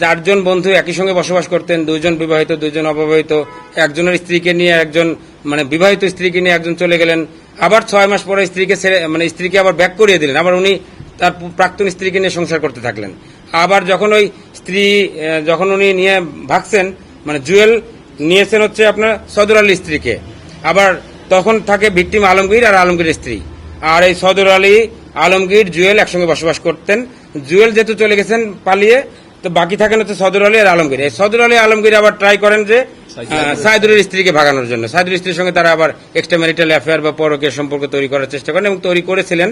চারজন বন্ধু একই সঙ্গে বসবাস করতেন, দুইজন বিবাহিত দুজন অবিবাহিত। একজনের স্ত্রীকে নিয়ে একজন মানে বিবাহিত স্ত্রীকে নিয়ে একজন চলে গেলেন। আবার ছয় মাস পরে স্ত্রীকে মানে স্ত্রীকে আবার ব্যাক করিয়ে দিলেন। আবার উনি তার প্রাক্তন স্ত্রীকে নিয়ে সংসার করতে থাকলেন। আবার যখন ওই স্ত্রী যখন উনি নিয়ে ভাগছেন মানে জুয়েল নিয়েছেন হচ্ছে আপনার সদর আলী স্ত্রীকে। আবার তখন থাকে ভিকটিম আলমগীর আর আলমগীরের স্ত্রী। আর এই সদর আলী, আলমগীর, জুয়েল একসঙ্গে বসবাস করতেন। জুয়েল যেহেতু চলে গেছেন পালিয়ে তো বাকি থাকেন হচ্ছে সদর আলী আর আলমগীর। এই সদর আলী আলমগীর আবার ট্রাই করেন যে আহ, সাইদুলের স্ত্রীকে ভাগানোর জন্য। সাইদুলের স্ত্রীর সঙ্গে তারা আবার এক্সট্রা ম্যারিটাল অ্যাফেয়ার বা পরকের সম্পর্ক তৈরি করার চেষ্টা করেন এবং তৈরি করেছিলেন।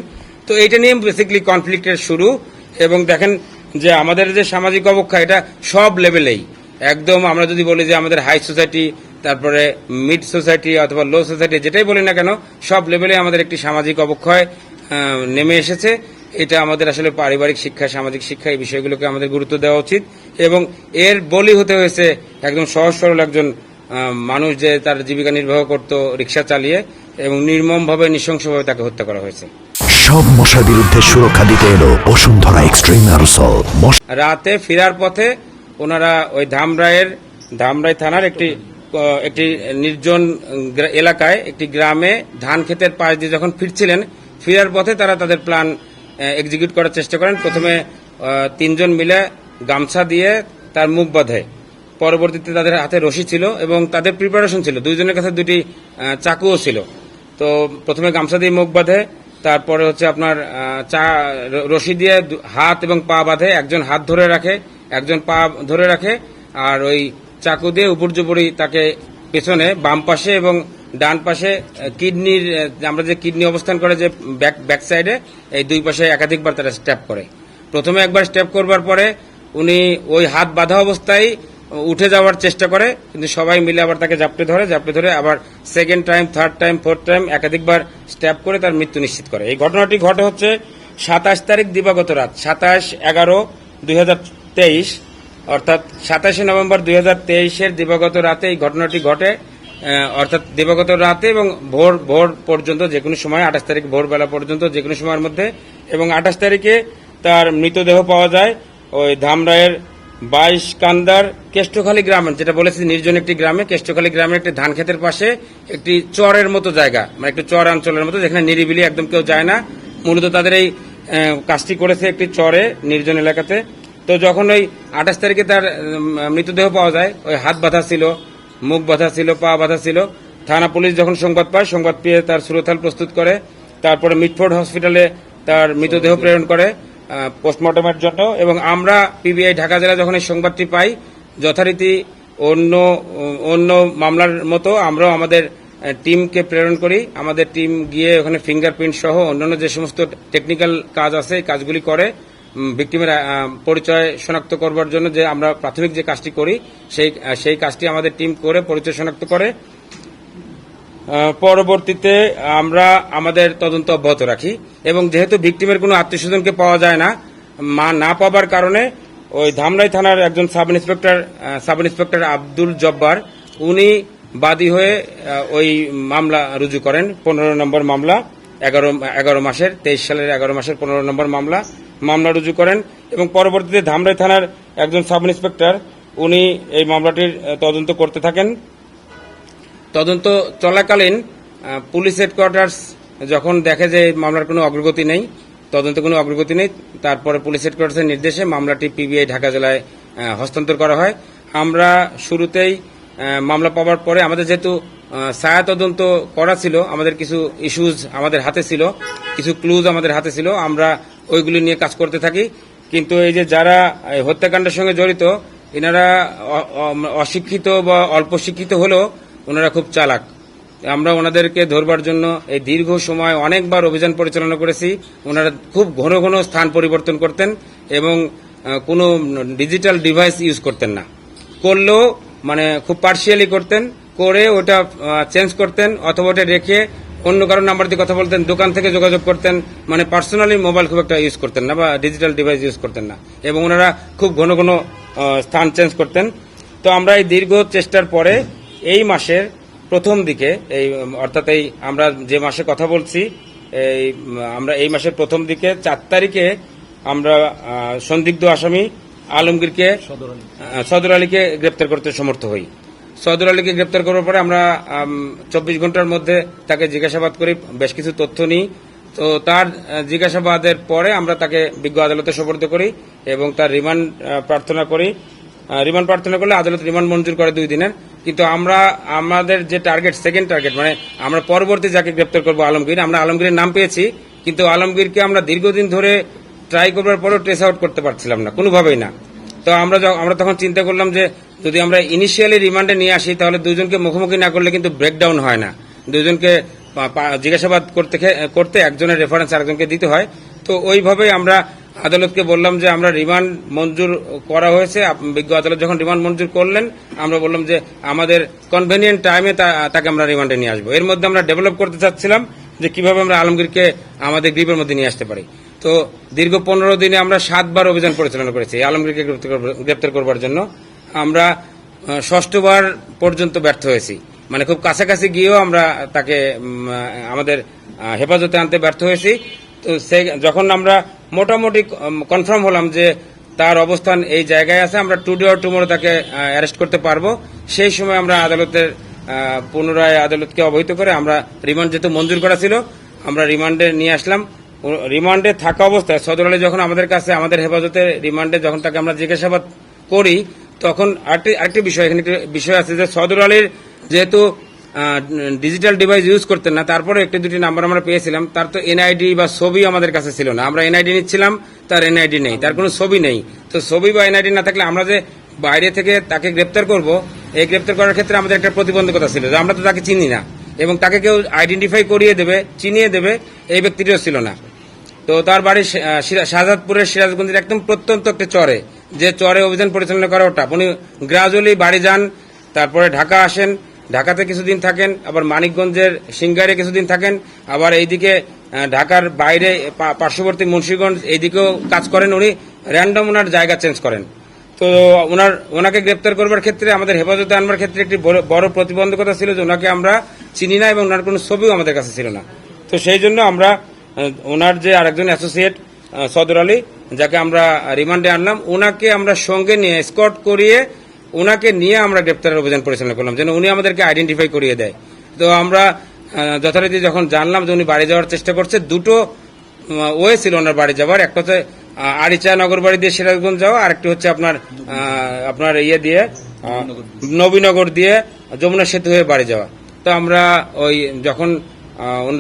তো এইটা নিয়ে বেসিক্যালি কনফ্লিক্টের শুরু এবং দেখেন যে আমাদের যে সামাজিক অবক্ষা এটা সব লেভেলেই একদম আমরা যদি বলি যে আমাদের হাই সোসাইটি তারপরে মিড সোসাইটি অথবা লো সোসাইটি যেটাই বলি না কেন সব লেভেলে আমাদের একটি সামাজিক অবক্ষয় নেমে এসেছে। এটা আমাদের আসলে পারিবারিক শিক্ষা সামাজিক শিক্ষা এই বিষয়গুলোকে আমাদের গুরুত্ব দেওয়া উচিত। এবং এর বলি হতে হয়েছে একদম সহজ সরল একজন মানুষ যে তার জীবিকা নির্বাহ করত রিক্সা চালিয়ে এবং নির্মমভাবে নৃশংসভাবে তাকে হত্যা করা হয়েছে। সব মশার বিরুদ্ধে সুরক্ষা দিতে এলো বসুন্ধরা এক্সট্রিম রাতে ফেরার পথে ওনারা ওই ধামরাইয়ের ধামরাই থানার একটি একটি নির্জন এলাকায় একটি গ্রামে ধান ক্ষেতের পাশ দিয়ে যখন ফিরছিলেন ফেরার পথে তারা তাদের প্ল্যান এক্সিকিউট করার চেষ্টা করেন। প্রথমে তিনজন মিলে গামছা দিয়ে তার মুখ বাঁধে। পরবর্তীতে তাদের হাতে রশি ছিল এবং তাদের প্রিপারেশন ছিল। দুইজনের কাছে দুটি চাকুও ছিল। তো প্রথমে গামছা দিয়ে মুখ বাঁধে, তারপরে হচ্ছে আপনার চা, রশি দিয়ে হাত এবং পা বাঁধে। একজন হাত ধরে রাখে, একজন পা ধরে রাখে, আর ওই চাকু দিয়ে উপর্যুপরি তাকে পেছনে বাম পাশে এবং ডান পাশে কিডনির আমরা যে কিডনি অবস্থান করে যে ব্যাক ব্যাক সাইডে, এই দুই পাশে একাধিকবার তারা স্ট্যাপ করে। প্রথমে একবার স্টেপ করবার পরে উনি ওই হাত বাঁধা অবস্থায় উঠে যাওয়ার চেষ্টা করে, কিন্তু সবাই মিলে আবার তাকে জাপটে ধরে জাপটে ধরে আবার second time third time fourth time একাধিকবার স্ট্যাপ করে তার মৃত্যু নিশ্চিত করে। এই ঘটনাটি ঘটে হচ্ছে সাতাশ তারিখ দিবাগত রাত, সাতাশ এগারো দুই অর্থাৎ সাতাশে নভেম্বর দুই হাজার তেইশের দিবাগত রাতে এই ঘটনাটি ঘটে। অর্থাৎ দিবাগত রাতে এবং ভোর ভোর পর্যন্ত যে কোনো সময়, আঠাশ তারিখ ভোরবেলা পর্যন্ত যে কোনো সময়ের মধ্যে, এবং আঠাশ তারিখে তার মৃতদেহ পাওয়া যায় ওই ধামরায়ের বাইশ কান্দার কেষ্টখালী গ্রামে, যেটা বলেছি, নির্জন একটি গ্রামে, কেষ্টখালী গ্রামের একটি ধান ক্ষেতের পাশে একটি চরের মতো জায়গা মানে একটি চর অঞ্চলের মতো, যেখানে নিরিবিলি একদম কেউ যায় না। মূলত তাদের এই কাজটি করেছে একটি চরে, নির্জন এলাকাতে। তো যখন ওই আঠাশ তারিখে তার মৃতদেহ পাওয়া যায়, ওই হাত বাঁধা ছিল মুখ বাঁধা ছিল, পা বাঁধা ছিল। থানা পুলিশ যখন সংবাদ পায়, সংবাদ পেয়ে তার সুরথাল প্রস্তুত করে। তারপরে মিটফোর্ড হসপিটালে তার মৃতদেহ প্রেরণ করে পোস্টমর্টমের জন্য। এবং আমরা পিবিআই ঢাকা জেলা যখন এই সংবাদটি পাই, যথারীতি অন্য অন্য মামলার মতো আমরাও আমাদের টিমকে প্রেরণ করি। আমাদের টিম গিয়ে ওখানে ফিঙ্গারপ্রিন্ট সহ অন্যান্য যে সমস্ত টেকনিক্যাল কাজ আছে কাজগুলি করে। ভিক্টিমের পরিচয় শনাক্ত করবার জন্য যে আমরা প্রাথমিক যে কাজটি করি, সেই সেই কাজটি আমাদের টিম করে পরিচয় শনাক্ত করে। পরবর্তীতে আমরা আমাদের তদন্ত অব্যাহত রাখি এবং যেহেতু ভিকটিমের কোনো আত্মীয় স্বজনকে পাওয়া যায় না, মা না পাবার কারণে ওই ধামরাই থানার একজন sub inspector sub inspector Abdul Jabbar, উনি বাদী হয়ে ওই মামলা রুজু করেন, পনেরো নম্বর মামলা, এগারো এগারো মাসের, তেইশ সালের এগারো মাসের পনেরো নম্বর মামলা। মামলা রুজু করেন এবং পরবর্তীতে ধামরাই থানার একজন সাব ইন্সপেক্টর, উনি এই মামলাটির তদন্ত করতে থাকেন। তদন্ত চলাকালীন পুলিশ হেডকোয়ার্টার্স যখন দেখে যে মামলার কোনো অগ্রগতি নেই, তদন্তে কোনো অগ্রগতি নেই, তারপরে পুলিশ হেডকোয়ার্টার্সের নির্দেশে মামলাটি পিবিআই ঢাকা জেলায় হস্তান্তর করা হয়। আমরা শুরুতেই মামলা পাওয়ার পরে আমাদের যেহেতু ছায়া তদন্ত করা ছিল, আমাদের কিছু ইস্যুজ আমাদের হাতে ছিল, কিছু ক্লুজ আমাদের হাতে ছিল, আমরা ওইগুলি নিয়ে কাজ করতে থাকি। কিন্তু এই যে যারা হত্যাকাণ্ডের সঙ্গে জড়িত, এনারা অশিক্ষিত বা অল্প শিক্ষিত হলেও ওনারা খুব চালাক। আমরা ওনাদেরকে ধরবার জন্য এই দীর্ঘ সময় অনেকবার অভিযান পরিচালনা করেছি। ওনারা খুব ঘন ঘন স্থান পরিবর্তন করতেন এবং কোনো ডিজিটাল ডিভাইস ইউজ করতেন না। করলেও মানে খুব পার্শিয়ালি করতেন, করে ওটা চেঞ্জ করতেন অথবা ওটা রেখে অন্য কারও নাম্বার দিয়ে কথা বলতেন দোকান থেকে যোগাযোগ করতেন মানে পার্সোনালি মোবাইল খুব একটা ইউজ করতেন না বা ডিজিটাল ডিভাইস ইউজ করতেন না। এবং ওনারা খুব ঘন ঘন স্থান চেঞ্জ করতেন। তো আমরা এই দীর্ঘ চেষ্টার পরে এই মাসের প্রথম দিকে এই অর্থাৎ এই আমরা যে মাসে কথা বলছি এই আমরা এই মাসের প্রথম দিকে চার তারিখে আমরা সন্দিগ্ধ আসামি আলমগীরকে সদর আলীকে গ্রেপ্তার করতে সমর্থ হই। সদর আলীকে গ্রেপ্তার করার পরে আমরা চব্বিশ ঘণ্টার মধ্যে তাকে জিজ্ঞাসাবাদ করি, বেশ কিছু তথ্য নিই। তো তার জিজ্ঞাসাবাদের পরে আমরা তাকে বিজ্ঞ আদালতে সোপর্দ করি এবং তার রিমান্ড প্রার্থনা করি। রিমান্ড প্রার্থনা করলে আদালত রিমান্ড মঞ্জুর করে দুই দিনের। কিন্তু আমরা, আমাদের যে টার্গেট, সেকেন্ড টার্গেট মানে আমরা পরবর্তী যাকে গ্রেপ্তার করব, আলমগীর, আমরা আলমগীরের নাম পেয়েছি, কিন্তু আলমগীরকে আমরা দীর্ঘদিন ধরে ট্রাই করবার পরেও ট্রেস আউট করতে পারছিলাম না, কোনোভাবেই না। তো আমরা আমরা তখন চিন্তা করলাম যে যদি আমরা ইনিশিয়ালি রিমান্ডে নিয়ে আসি, তাহলে দুজনকে মুখোমুখি না করলে কিন্তু ব্রেকডাউন হয় না। দুজনকে জিজ্ঞাসাবাদ করতে করতে একজনের রেফারেন্স আরেকজনকে দিতে হয়। তো ওইভাবেই আমরা আদালতকে বললাম যে আমরা রিমান্ড মঞ্জুর করা হয়েছে। বিজ্ঞ আদালত যখন রিমান্ড মঞ্জুর করলেন, আমরা বললাম যে আমাদের কনভেনিয়েন্ট টাইমে তাকে আমরা রিমান্ডে নিয়ে আসব। এর মধ্যে আমরা ডেভেলপ করতে চাচ্ছিলাম যে কীভাবে আমরা আলমগীরকে আমাদের গ্রিপের মধ্যে নিয়ে আসতে পারি। তো দীর্ঘ পনেরো দিনে আমরা সাতবার অভিযান পরিচালনা করেছি আলমগীরকে গ্রেপ্তার করবার- জন্য। আমরা ষষ্ঠবার পর্যন্ত ব্যর্থ হয়েছি। মানে খুব কাছাকাছি গিয়েও আমরা তাকে আমাদের হেফাজতে আনতে ব্যর্থ হয়েছি। তো সে, যখন আমরা মোটামুটি কনফার্ম হলাম যে তার অবস্থান এই জায়গায় আছে, আমরা টুডে অর টুমোরো তাকে অ্যারেস্ট করতে পারব। সেই সময় আমরা আদালতের পুনরায় আদালতকে অবহিত করে আমরা রিমান্ড যেহেতু মঞ্জুর করা ছিল, আমরা রিমান্ডে নিয়ে আসলাম। রিমান্ডে থাকা অবস্থায় সদর আলী যখন আমাদের কাছে, আমাদের হেফাজতে রিমান্ডে যখন তাকে আমরা জিজ্ঞাসাবাদ করি, তখন আরেকটি আরেকটি বিষয়, এখানে বিষয় আছে যে সদর আলীর যেহেতু ডিজিটাল ডিভাইস ইউজ করতেন না, তারপরে একটি দুটি নাম্বার আমরা পেয়েছিলাম, তার তো এনআইডি বা ছবি আমাদের কাছে ছিল না। আমরা এনআইডি নিচ্ছিলাম, তার এনআইডি নেই, তার কোনো ছবি নেই। তো ছবি বা এনআইডি না থাকলে আমরা যে বাইরে থেকে তাকে গ্রেপ্তার করব, এই গ্রেপ্তার করার ক্ষেত্রে আমাদের একটা প্রতিবন্ধকতা ছিল যে আমরা তো তাকে চিনি না, এবং তাকে কেউ আইডেন্টিফাই করিয়ে দেবে, চিনিয়ে দেবে, এই ব্যক্তিটিও ছিল না। তো তার বাড়ি শাহজাদপুরের সিরাজগঞ্জের একদম প্রত্যন্ত একটা চরে। যে চরে অভিযান পরিচালনা করা ওটা। উনি গ্রাজুয়ালি বাড়ি যান, তারপরে ঢাকা আসেন। ঢাকাতে কিছুদিন থাকেন, আবার মানিকগঞ্জের সিঙ্গারে কিছুদিন থাকেন। আবার এইদিকে ঢাকার বাইরে পার্শ্ববর্তী মুন্সীগঞ্জ এইদিকেও কাজ করেন উনি। র্যান্ডম ওনার জায়গা চেঞ্জ করেন। তো ওনার, ওনাকে গ্রেপ্তার করবার ক্ষেত্রে, আমাদের হেফাজতে আনবার ক্ষেত্রে একটি বড়- প্রতিবন্ধকতা ছিল যে ওনাকে আমরা চিনি না এবং ওনার কোনো ছবিও আমাদের কাছে ছিল না। তো সেই জন্য আমরা ওনার যে আরেকজন অ্যাসোসিয়েট সদর আলী যাকে আমরা রিমান্ডে আনলাম ওনাকে আমরা সঙ্গে নিয়ে স্কট করিয়ে ওনাকে নিয়ে আমরা গ্রেপ্তারের অভিযান পরিচালনা করলাম যেন উনি আমাদেরকে আইডেন্টিফাই করিয়ে দেয়। তো আমরা যথারীতি যখন জানলাম যে উনি বাড়ি যাওয়ার চেষ্টা করছে দুটো ওয়ে ছিল ওনার বাড়ি যাওয়ার একটা হচ্ছে আরিচা নগর বাড়ি দিয়ে সিরাজগঞ্জ যাওয়া আরেকটি হচ্ছে আপনার আপনার ইয়ে দিয়ে। নবীনগর দিয়ে যমুনা সেতু হয়ে বাড়ি যাওয়া। তো আমরা ওই যখন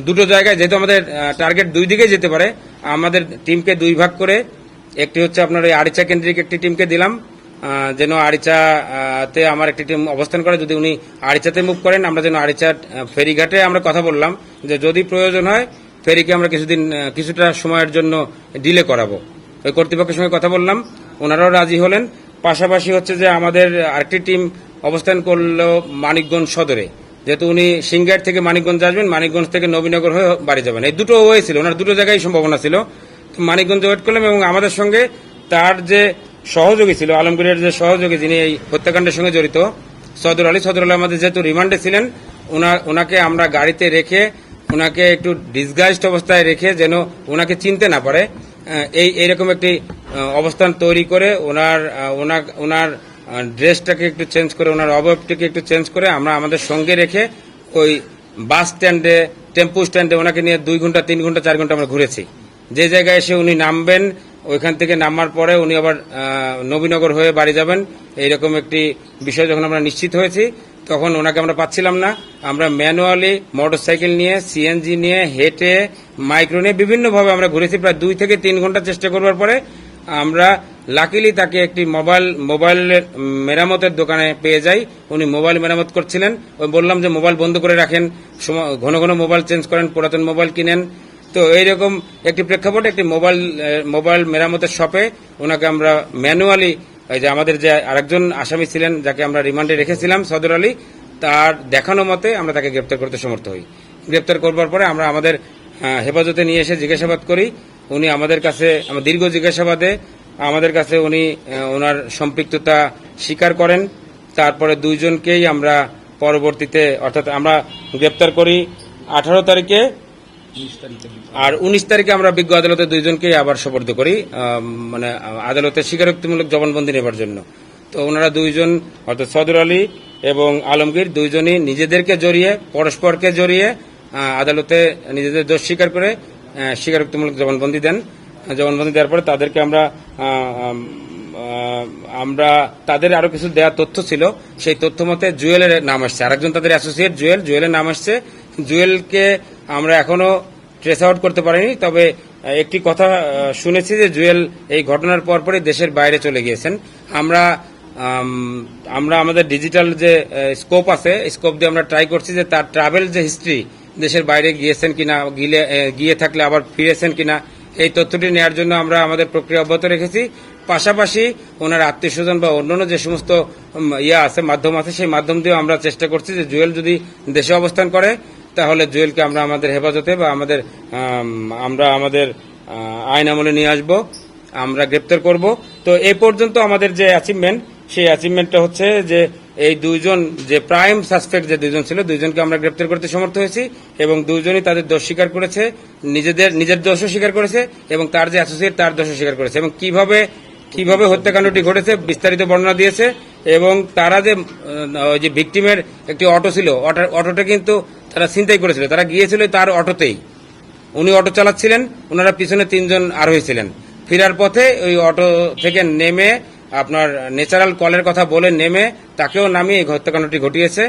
দুটো জায়গায় যেহেতু আমাদের টার্গেট দুই দিকে যেতে পারে আমাদের টিমকে দুই ভাগ করে একটি হচ্ছে আপনার ওই আরিচা কেন্দ্রিক একটি টিমকে দিলাম যেন আরিচা আহ, তে আমার একটি টিম অবস্থান করে যদি উনি আরিচাতে মুভ করেন আমরা যেন আরিচা ফেরিঘাটে আমরা কথা বললাম যে যদি প্রয়োজন হয় ফেরিকে আমরা কিছুদিন কিছুটা সময়ের জন্য ডিলে করাবো। ওই কর্তৃপক্ষের সঙ্গে কথা বললাম ওনারাও রাজি হলেন পাশাপাশি হচ্ছে যে আমাদের আরেকটি টিম অবস্থান করল মানিকগঞ্জ সদরে। যেহেতু উনি সিঙ্গার থেকে মানিকগঞ্জ আসবেন, মানিকগঞ্জ থেকে নবীনগর হয়ে বাড়ি যাবেন। এই দুটো ওয়ে ছিল, ওনার দুটো জায়গায় সম্ভাবনা ছিল। মানিকগঞ্জ ওয়েট করলাম এবং আমাদের সঙ্গে তার যে সহযোগী ছিল, আলমগীরের যে সহযোগী যিনি এই হত্যাকাণ্ডের সঙ্গে জড়িত, সদর আলী সদর আলী আমাদের যেহেতু রিমান্ডে ছিলেন, ওনা- ওনাকে আমরা গাড়িতে রেখে, ওনাকে একটু ডিসগাইজড অবস্থায় রেখে যেন ওনাকে চিনতে না পারে এই, এইরকম একটি অবস্থান তৈরি করে ওনার ওনার ড্রেসটাকে একটু চেঞ্জ করে, ওনার অবয়বটিকে একটু চেঞ্জ করে আমরা আমাদের সঙ্গে রেখে ওই বাস স্ট্যান্ডে, টেম্পু স্ট্যান্ডে ওনাকে নিয়ে দুই ঘণ্টা, তিন ঘণ্টা, চার ঘণ্টা আমরা ঘুরেছি। যে জায়গায় এসে উনি নামবেন, ওইখান থেকে নামার পরে উনি আবার নবীনগর হয়ে বাড়ি যাবেন। এইরকম একটি বিষয় যখন আমরা নিশ্চিত হয়েছি, তখন ওনাকে আমরা পাচ্ছিলাম না। আমরা ম্যানুয়ালি মোটরসাইকেল নিয়ে, সিএনজি নিয়ে, হেঁটে, মাইক্রো নিয়ে বিভিন্নভাবে আমরা ঘুরেছি। প্রায় দুই থেকে তিন ঘণ্টা চেষ্টা করবার পরে আমরা লাকিলি তাকে একটি মোবাইল মোবাইল মেরামতের দোকানে পেয়ে যাই। উনি মোবাইল মেরামত করছিলেন। ওই বললাম যে মোবাইল বন্ধ করে রাখেন। ঘন ঘন মোবাইল চেঞ্জ করেন, পুরাতন মোবাইল কিনেন। তো এইরকম একটি প্রেক্ষাপটে, একটি মোবাইল মোবাইল মেরামতের শপে ওনাকে আমরা ম্যানুয়ালি যে আমাদের যে আরেকজন আসামি ছিলেন, যাকে আমরা রিমান্ডে রেখেছিলাম, সদর আলী, তার দেখানো মতে আমরা তাকে গ্রেপ্তার করতে সমর্থ হই। গ্রেপ্তার করবার পরে আমরা আমাদের হেফাজতে নিয়ে এসে জিজ্ঞাসাবাদ করি। উনি আমাদের কাছে দীর্ঘ জিজ্ঞাসাবাদে আমাদের কাছে উনি ওনার সম্পৃক্ততা স্বীকার করেন। তারপরে দুইজনকেই আমরা পরবর্তীতে, অর্থাৎ আমরা গ্রেপ্তার করি আঠারো তারিখে আর উনিশ তারিখে আমরা বিজ্ঞ আদালতে দুইজনকে আবার সোপর্দ করি মানে আদালতে স্বীকারোক্তিমূলক জবানবন্দি নেবার জন্য। তো ওনারা দুইজন, অর্থাৎ সদর আলী এবং আলমগীর, দুইজনই নিজেদেরকে জড়িয়ে, পরস্পরকে জড়িয়ে আদালতে নিজেদের দোষ স্বীকার করে স্বীকারোক্তিমূলক জবানবন্দি দেন। জবানবন্দি দেওয়ার পরে তাদেরকে আমরা আমরা তাদের আরও কিছু দেওয়া তথ্য ছিল। সেই তথ্য মতে জুয়েলের নাম আসছে। আরেকজন তাদের অ্যাসোসিয়েট জুয়েল। জুয়েলের নাম আসছে। জুয়েলকে আমরা এখনও ট্রেস আউট করতে পারিনি, তবে একটি কথা শুনেছি যে জুয়েল এই ঘটনার পরপরই দেশের বাইরে চলে গিয়েছেন। আমরা আমরা আমাদের ডিজিটাল যে স্কোপ আছে স্কোপ দিয়ে আমরা ট্রাই করছি যে তার ট্রাভেল যে হিস্ট্রি দেশের বাইরে গিয়েছেন কিনা গিয়ে থাকলে আবার ফিরেছেন কিনা এই তথ্যটি নেওয়ার জন্য আমরা আমাদের প্রক্রিয়া অব্যাহত রেখেছি। পাশাপাশি ওনার আত্মীয় স্বজন বা অন্যান্য যে সমস্ত ইয়া আছে, মাধ্যম আছে, সেই মাধ্যম দিয়েও আমরা চেষ্টা করছি যে জুয়েল যদি দেশে অবস্থান করে, তাহলে জুয়েলকে আমরা আমাদের হেফাজতে বা আমাদের আমরা আমাদের আইন আমলে নিয়ে আসব, আমরা গ্রেপ্তার করব। তো এই পর্যন্ত আমাদের যে অ্যাচিভমেন্ট সেই অ্যাচিভমেন্টটা হচ্ছে যে এই দুইজন যে প্রাইম সাসপেক্ট যে দুইজন ছিল, দুইজনকে আমরা গ্রেপ্তার করতে সমর্থ হয়েছি এবং দুইজনই তাদের দোষ স্বীকার করেছে, নিজেদের, নিজের দোষও স্বীকার করেছে এবং তার যে অ্যাসোসিয়েট তার দোষও স্বীকার করেছে এবং কীভাবে কীভাবে হত্যাকাণ্ডটি ঘটেছে বিস্তারিত বর্ণনা দিয়েছে এবং তারা যে যে ভিকটিমের একটি অটো ছিল অটো- অটোটা কিন্তু তারা ছিনতাই করেছিল। তারা গিয়েছিল তার অটোতেই উনি অটো চালাচ্ছিলেন ওনারা পিছনে তিনজন আরোহী ছিলেন। ফেরার পথে ওই অটো থেকে নেমে আপনার ন্যাচারাল কলের কথা বলে নেমে তাকেও নামিয়ে এই হত্যাকাণ্ডটি ঘটিয়েছে।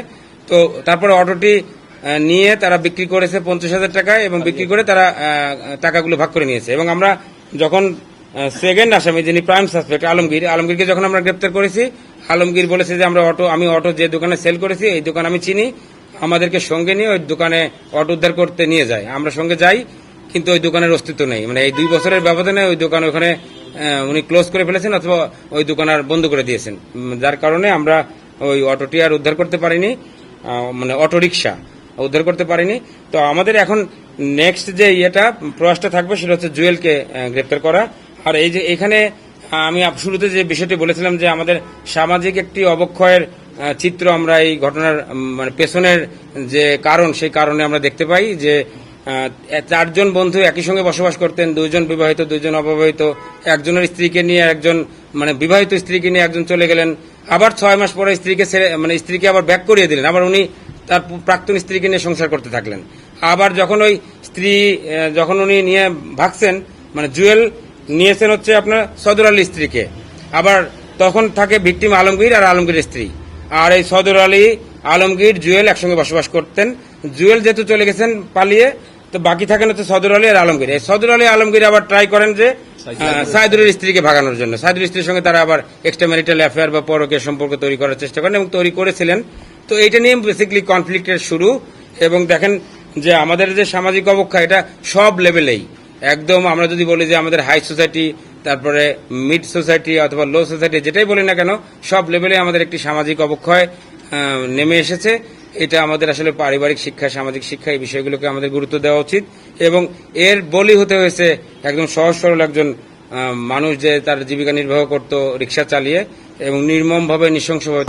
তো তারপরে অটোটি নিয়ে তারা বিক্রি করেছে পঞ্চাশ হাজার টাকায় এবং বিক্রি করে তারা টাকাগুলো ভাগ করে নিয়েছে। এবং আমরা যখন সেকেন্ড আসামি যিনি প্রাইম সাসপেক্ট আলমগীর আলমগীরকে যখন আমরা গ্রেপ্তার করেছি আলমগীর বলেছে যে আমরা অটো আমি অটো যে দোকানে সেল করেছি এই দোকান আমি চিনি আমাদেরকে সঙ্গে নিয়ে ওই দোকানে অটো উদ্ধার করতে নিয়ে যায়। আমরা সঙ্গে যাই কিন্তু ওই দোকানের অস্তিত্ব নেই। মানে এই দুই বছরের ব্যবধানে ওই দোকান ওখানে উনি ক্লোজ করে ফেলেছেন অথবা ওই দোকান আর বন্ধ করে দিয়েছেন। যার কারণে আমরা ওই অটোটি আর উদ্ধার করতে পারিনি মানে অটো রিক্সা উদ্ধার করতে পারিনি। তো আমাদের এখন নেক্সট যে ইয়েটা, প্রয়াসটা থাকবে সেটা হচ্ছে জুয়েলকে গ্রেপ্তার করা। আর এই যে এখানে আমি শুরুতে যে বিষয়টি বলেছিলাম যে আমাদের সামাজিক একটি অবক্ষয়ের চিত্র আমরা এই ঘটনার মানে পেছনের যে কারণ, সেই কারণে আমরা দেখতে পাই যে চারজন বন্ধু একই সঙ্গে বসবাস করতেন, দুজন বিবাহিত, দুজন অবিবাহিত। একজনের স্ত্রীকে নিয়ে একজন মানে বিবাহিত স্ত্রীকে নিয়ে একজন চলে গেলেন। আবার ছয় মাস পরে স্ত্রীকে মানে স্ত্রীকে আবার ব্যাক করিয়ে দিলেন। আবার উনি তার প্রাক্তন স্ত্রীকে নিয়ে সংসার করতে থাকলেন। আবার যখন ওই স্ত্রী যখন উনি নিয়ে ভাগছেন মানে জুয়েল নিয়েছেন হচ্ছে আপনার সদর আলী স্ত্রীকে। আবার তখন থাকে ভিকটিম আলমগীর আর আলমগীরের স্ত্রী। আর এই সদর আলী, আলমগীর, জুয়েল একসঙ্গে বসবাস করতেন। জুয়েল যেহেতু চলে গেছেন পালিয়ে তো বাকি থাকেন হচ্ছে সদর আলী আর আলমগীর। এই সদর আলী আলমগীর আবার ট্রাই করেন যে সাইদুরের স্ত্রীকে ভাগানোর জন্য। সাইদুরের স্ত্রীর সঙ্গে তারা আবার এক্সট্রা ম্যারিটাল অ্যাফেয়ার বা পরকের সম্পর্ক তৈরি করার চেষ্টা করেন এবং তৈরি করেছিলেন। তো এইটা নিয়ে বেসিক্যালি কনফ্লিক্টের শুরু এবং দেখেন যে আমাদের যে সামাজিক অবক্ষা এটা সব লেভেলেই একদম আমরা যদি বলি যে আমাদের হাই সোসাইটি তারপরে মিড সোসাইটি অথবা লো সোসাইটি যেটাই বলি না কেন সব লেভেলে আমাদের একটি সামাজিক অবক্ষয় নেমে এসেছে। এটা আমাদের আসলে পারিবারিক শিক্ষা, সামাজিক শিক্ষা, এই বিষয়গুলোকে আমাদের গুরুত্ব দেওয়া উচিত। এবং এর বলি হতে হয়েছে একদম সহজ সরল একজন মানুষ যে তার জীবিকা নির্বাহ করত রিক্সা চালিয়ে এবং নির্মমভাবে নৃশংসভাবে